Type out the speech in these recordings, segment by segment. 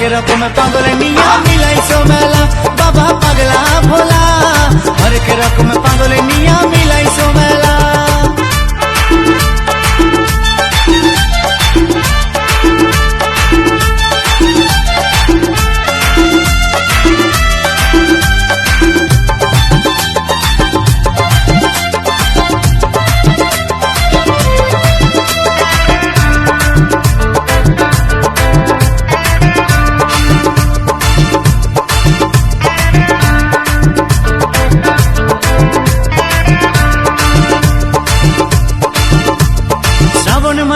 হরেক রকম পাগল নিয়া মিলাইছো মেলা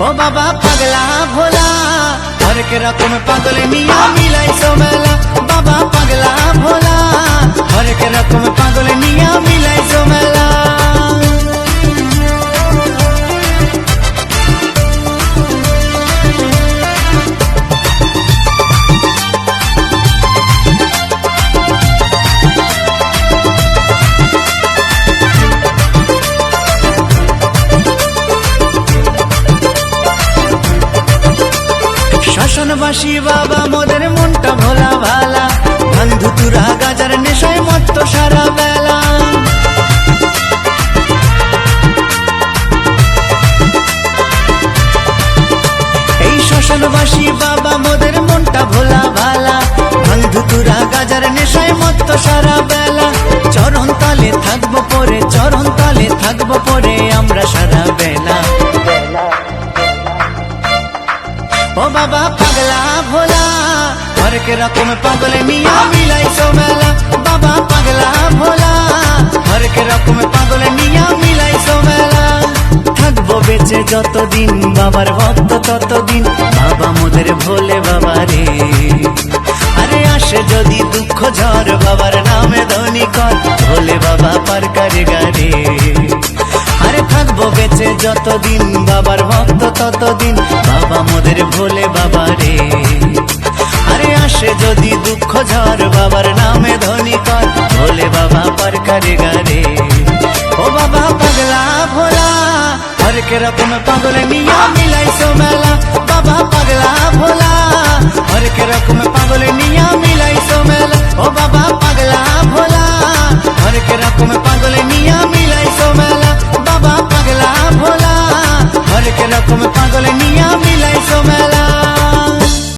ও বাবা, পাগলা ভোলা, হরেক রকম পাগল মিয়া মিলাই মেলা। বাবা, পাগলা ভোলা, হরেক রকম শ্মশানবাসী বাবা, মোদের মনটা ভোলা ভালা। বন্ধু তুরা গাজার নেশায় মত্ত সারা বেলা। এই শ্মশানবাসী বাবা, মোদের মনটা ভোলা ভালা। বাবা পাগলা ভোলা হরেক রকম পাগল নিয়া মিলাইছো মেলা বাবা পাগলা ভোলা হরেক রকম পাগল নিয়া মিলাইছো মেলা থাকব বেঁচে যতদিন, বাবার ভক্ত ততদিন। বাবা মোদের ভোলে বাবা রে। আরে আসে যদি দুঃখ ঝড়, বাবার নামে ধনী কর। ভোলে বাবা পার করে গারে আরে থাকব বেঁচে যতদিন করে গারে ও বাবা পাগলা ভোলা হরেক রকম পাগল নিয়া মিলাইছো মেলা